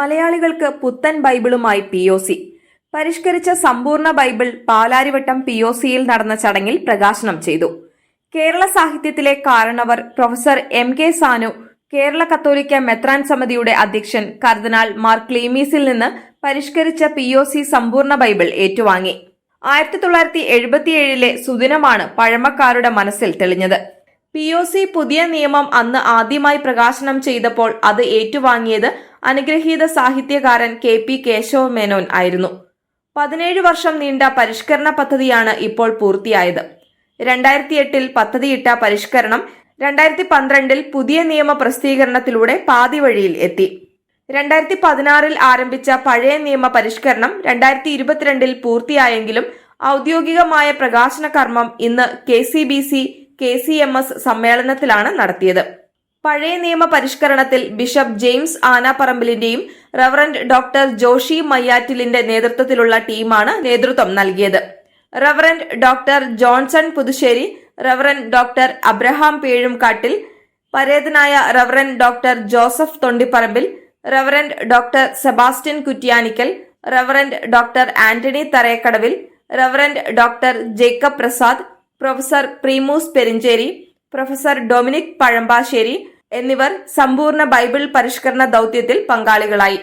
മലയാളികൾക്ക് പുത്തൻ ബൈബിളുമായി P O C. പരിഷ്കരിച്ച സമ്പൂർണ ബൈബിൾ പാലാരിവട്ടം പി ഒ സിയിൽ നടന്ന ചടങ്ങിൽ പ്രകാശനം ചെയ്തു. കേരള സാഹിത്യത്തിലെ കാരണവർ professor M K Sanu Kerala കത്തോലിക്ക മെത്രാൻ സമിതിയുടെ അധ്യക്ഷൻ കർദിനാൾ മാർ ക്ലീമീസിൽ നിന്ന് പരിഷ്കരിച്ച പി ഒ സി സമ്പൂർണ ബൈബിൾ ഏറ്റുവാങ്ങി. ആയിരത്തി തൊള്ളായിരത്തി എഴുപത്തിയേഴിലെ സുദിനമാണ് പഴമക്കാരുടെ മനസ്സിൽ തെളിഞ്ഞത്. പി ഒ സി പുതിയ നിയമം അന്ന് ആദ്യമായി പ്രകാശനം ചെയ്തപ്പോൾ അത് ഏറ്റുവാങ്ങിയത് അനുഗ്രഹീത സാഹിത്യകാരൻ കെ പി കേശവ മേനോൻ ആയിരുന്നു. പതിനേഴ് വർഷം നീണ്ട പരിഷ്കരണ പദ്ധതിയാണ് ഇപ്പോൾ പൂർത്തിയായത്. രണ്ടായിരത്തി എട്ടിൽ പദ്ധതിയിട്ട പരിഷ്കരണം രണ്ടായിരത്തി പന്ത്രണ്ടിൽ പുതിയ നിയമ പ്രസിദ്ധീകരണത്തിലൂടെ പാതി വഴിയിൽ എത്തി. രണ്ടായിരത്തി പതിനാറിൽ ആരംഭിച്ച പഴയ നിയമ പരിഷ്കരണം രണ്ടായിരത്തി ഇരുപത്തിരണ്ടിൽ പൂർത്തിയായെങ്കിലും ഔദ്യോഗികമായ പ്രകാശന കർമ്മം ഇന്ന് K C B C K C M S സമ്മേളനത്തിലാണ് നടത്തിയത്. പഴയ നിയമ പരിഷ്കരണത്തിൽ ബിഷപ്പ് ജെയിംസ് ആനാപ്പറമ്പിലിന്റെയും റവറന്റ് ഡോക്ടർ ജോഷി മയ്യാറ്റിലിന്റെ നേതൃത്വത്തിലുള്ള ടീമാണ് നേതൃത്വം നൽകിയത്. Reverend doctor Johnson Puthussery reverend doctor Abraham Pezhumkattil പരേതനായ reverend doctor Joseph Thondiparambil reverend doctor Sebastian Kuttianickal reverend doctor Antony Tharayakadavil reverend doctor Jacob Prasad professor Primus Perincherry professor Dominic Pazhampassery എന്നിവർ സമ്പൂർണ Bible പരിഷ്കരണ ദൗത്യത്തിൽ പങ്കാളികളായി.